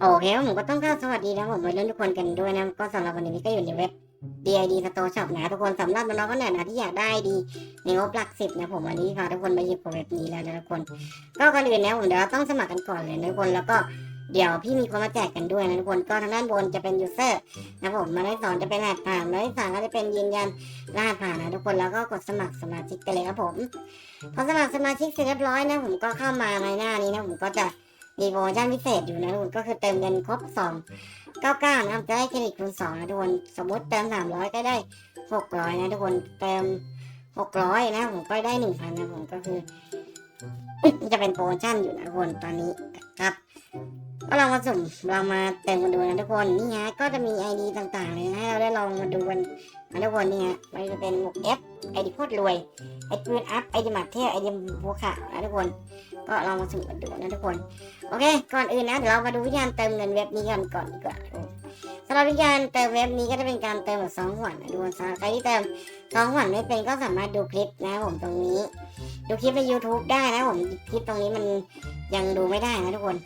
โอเคครับผมก็ต้องกล่าวสวัสดีนะผมวัยรุ่นทุกคนกันด้วยนะก็สำหรับวันนี้ก็อยู่ในเว็บ DID Store Shop นะทุกคนสำหรับน้องๆคนไหนนะที่อยากได้ดีในงบหลักสิบนะผมวันนี้พาทุกคนมาหยิบโปรเว็บนี้แล้วนะทุกคน ก็ก่อนอื่นนะผมเดี๋ยวต้องสมัครกันก่อนเลยนะทุกคนแล้วก็เดี๋ยวพี่มีคนมาแจกกันด้วยนะทุกคนก็ทางด้านบนจะเป็น user นะผมมาได้สอนจะเป็นรหัสผ่านมาได้สามก็จะเป็นยืนยันรหัสผ่านนะทุกคนแล้วก็กดสมัครสมาชิกกันเลยครับผมพอสมัครสมาชิกเสร็จเรียบร้อยนะผมก็เข้ามาในหน้านี้นะผมก็จะ มีโปรโมชั่นพิเศษอยู่นะทุกคนก็คือเติมเงินครบสองเก้าเก้านะครับจะได้เครดิตคูณสองนะทุกคนสมมติเติมสามร้อยก็ได้หกร้อยนะทุกคนเติมหกร้อยนะผมก็ได้หนึ่งพันนะผมก็คือจะเป็นโปรโมชั่นอยู่นะทุกคนตอนนี้ครับก็ลองมาสุ่มลองมาเติมกันดูนะทุกคนนี่ฮะก็จะมีไอดีต่างๆเลยนะให้เราได้ลองมาดูกันนะทุกคนนี่ฮะมันจะเป็นหมวกเอฟไอดีโคตรรวยไอปืนอัพไอดีหมัดเทพไอดีบัวขาวนะทุกคน ก็ลองมาสุ่มกันดูนะทุกคน โอเค ก่อนอื่นนะเดี๋ยวเรามาดูวิธีการเติมเงินเว็บนี้กันก่อนดีกว่าสำหรับวิธีการเติมเว็บนี้ก็จะเป็นการเติมแบบสองหวันนะทุกคนสำหรับใครที่เติมสองหวันไม่เป็นก็สามารถดูคลิปนะผมตรงนี้ ดูคลิปใน YouTube ได้นะผมคลิปตรงนี้มันยังดูไม่ได้นะทุกคน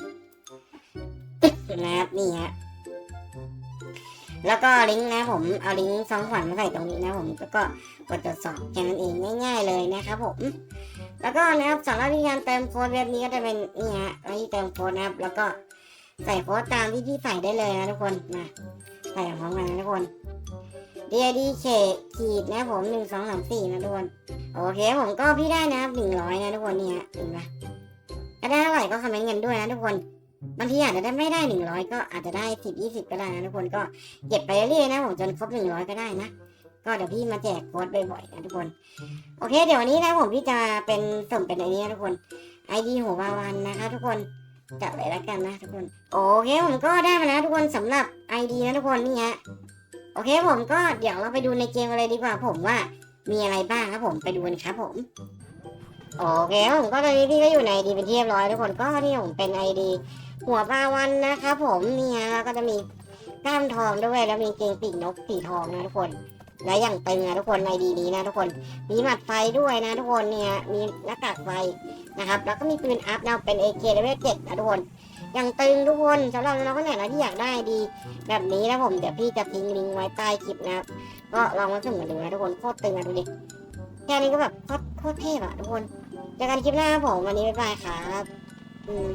นะครับนี่ฮะ แล้วก็ลิงก์นะผมเอาลิงก์สองขวัญมาใส่ตรงนี้นะผมแล้วก็กดตรวจสอบแค่นั้นเองง่ายๆเลยนะครับผมแล้วก็นะครับสำหรับวิธีการเติมโค้ดเว็บนี้ก็จะเป็นนี่ฮะวิธีเติมโค้ดนะครับ แล้วก็ใส่โค้ดตามที่พี่ใส่ได้เลยนะทุกคนมาใส่พร้อมกันนะทุกคน DID เขขีดนะผมหนึ่งสองสามสี่นะทุกคนโอเคผมก็พี่ได้นะครับหนึ่งร้อยนะทุกคนนี่ฮะเห็นปะถ้าได้เท่าไหร่ก็คอมเมนต์กันด้วยนะทุกคน บางทีอาจจะได้ไม่ได้หนึ่งร้อยก็อาจจะได้สิบยี่สิบก็ได้นะทุกคนก็เก็บไปเรื่อยๆนะผมจนครบหนึ่งร้อยก็ได้นะก็เดี๋ยวพี่มาแจกโค้ดบ่อยๆนะทุกคน โอเค เดี๋ยววันนี้นะผมพี่จะเป็นส่งเป็นไอนี้นะทุกคนไอดีหัววาวันนะคะทุกคนจัดเลยแล้วกันนะทุกคน โอเคผมก็ได้มาแล้วทุกคนสำหรับไอดีนะทุกคนนี่ฮะโอเคผมก็เดี๋ยวเราไปดูในเกมกันเลยดีกว่าผมว่ามีอะไรบ้างครับผมไปดูกันครับผม โอเคผมก็ตอนนี้พี่ก็อยู่ในดีเป็นที่เรียบร้อยทุกคนก็นี่ผมเป็นไอดีหัวปลาวันนะครับผมเนี่ฮะแล้วก็จะมีกล้ามทองด้วยแล้วมีเกงปีกนกสีทองนะทุกคน และอย่างตึงนะทุกคนในดีนี้นะทุกคนมีหมัดไฟด้วยนะทุกคนเนี่ยมีหน้ากากไฟนะครับแล้วก็มีปืนอัพนะเป็น AK level 7นะทุกคนอย่างตึงทุกคนสำหรับน้องๆคนไหนนะที่อยากได้ดี แบบนี้นะผมเดี๋ยวพี่จะทิ้งลิงก์ไว้ใต้คลิปนะครับก็ลองมาสุ่มกันดูนะทุกคนโคตรตึงอะดูดิ แค่นี้ก็แบบโคตรเทพอะทุกคนเจอกันคลิปหน้าครับผมวันนี้บ๊ายบายครับ อืม